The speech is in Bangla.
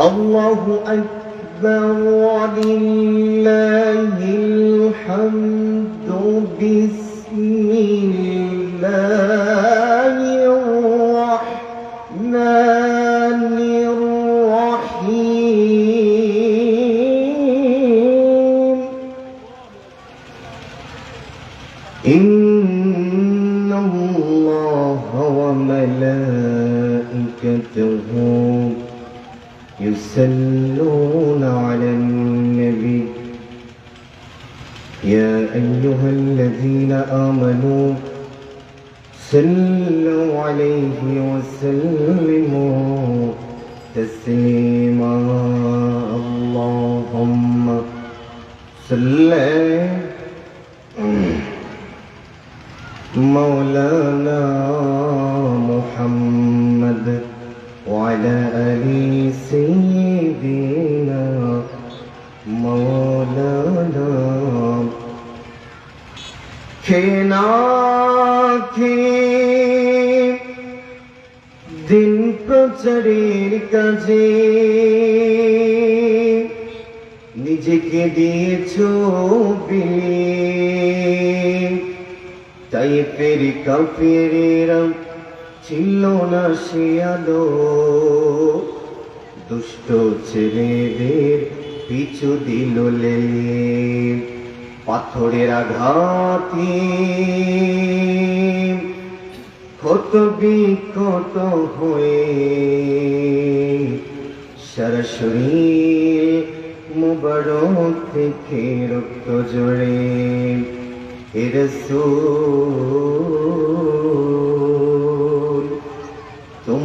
الله أكبر ولله الحمد بسم الله الرحمن الرحيم. إن الله وملائكته يصلون على النبي. يا أيها الذين آمنوا صلوا عليه وسلموا تسليما. اللهم صل مولانا محمد. وعلى آل سيدنا مولانا খেনা দিন প্রচারের কাজে নিজেকে দিয়েছ বিলিয়ে তাই ফেরি কাফেরেরা ছিল না সে দুষ্ট ছেলেদের পিছু দিল পাথরের আঘাতে ক্ষত বিক্ষত হয়ে সারা শরীর মুবারক থেকে রক্ত জড়ে রসূল